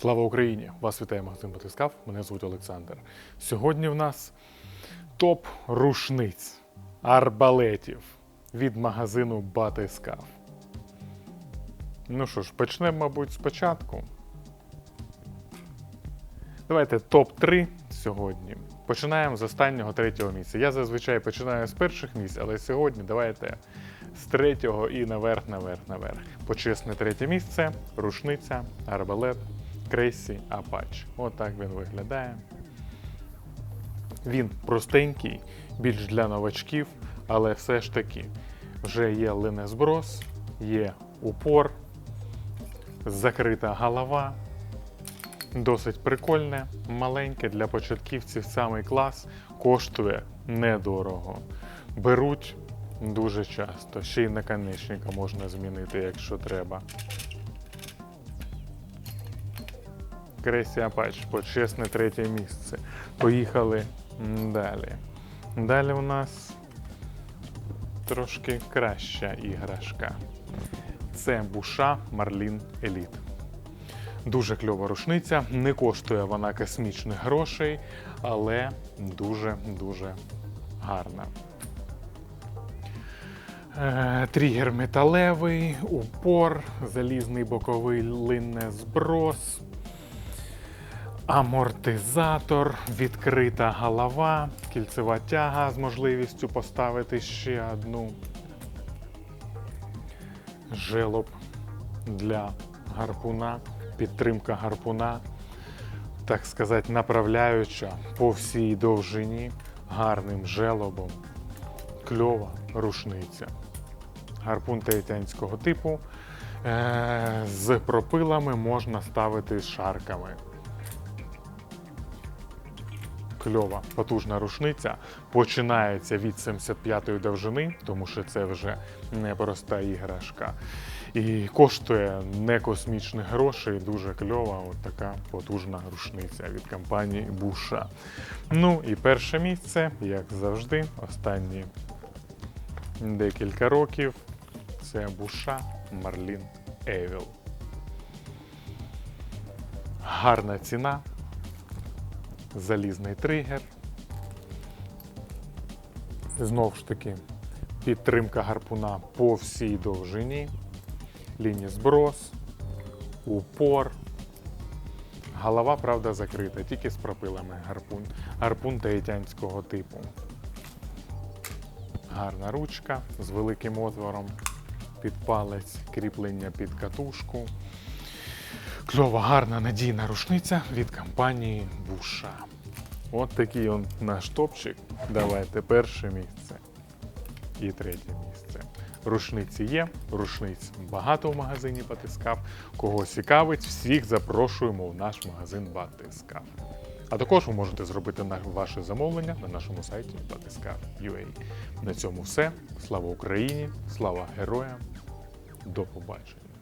Слава Україні! Вас вітає магазин Батискав. Мене звуть Олександр. Сьогодні в нас топ рушниць, арбалетів від магазину Батискав. Ну що ж, почнемо, мабуть, спочатку. Давайте топ-3 сьогодні. Починаємо з останнього третього місця. Я зазвичай починаю з перших місць, але сьогодні давайте з третього і наверх, наверх, наверх. Почесне третє місце, рушниця, арбалет, крейсі, апач. Отак він виглядає. Він простенький, більш для новачків, але все ж таки вже є линезброс, є упор, закрита голова. Досить прикольне, маленьке для початківців самий клас, коштує недорого. Беруть дуже часто. Ще й наконечника можна змінити, якщо треба. Кресі Апач, почесне третє місце. Поїхали далі. Далі у нас трошки краща іграшка. Це буша Марлін Еліт. Дуже кльова рушниця. Не коштує вона космічних грошей, але дуже-дуже гарна. Е, Тригер металевий, упор, залізний боковий линне зброс, амортизатор, відкрита голова, кільцева тяга з можливістю поставити ще одну. Желоб для гарпуна, підтримка гарпуна, так сказати, направляюча по всій довжині гарним желобом. Кльова рушниця. Гарпун таїтянського типу. Е, з пропилами можна ставити шарками. Кльова, потужна рушниця. Починається від 75-ї довжини, тому що це вже не проста іграшка. І коштує не космічних грошей. Дуже кльова, от така потужна рушниця від компанії Буша. Ну і перше місце, як завжди, останні декілька років. Це Буша Марлін Евіл. Гарна ціна, залізний тригер. Знову ж таки, підтримка гарпуна по всій довжині, лінії зброс, упор. Голова, правда, закрита, тільки з пропилами гарпун. Гарпун таїтянського типу. Гарна ручка з великим отвором під палець, кріплення під катушку. Кльова, гарна надійна рушниця від компанії Буша. От такий он наш топчик. Давайте перше місце і третє місце. Рушниці є, рушниць багато в магазині Батискав. Кого цікавить, всіх запрошуємо в наш магазин Батискав. А також ви можете зробити ваше замовлення на нашому сайті Батискав.ua. На цьому все. Слава Україні! Слава героям! До побачення!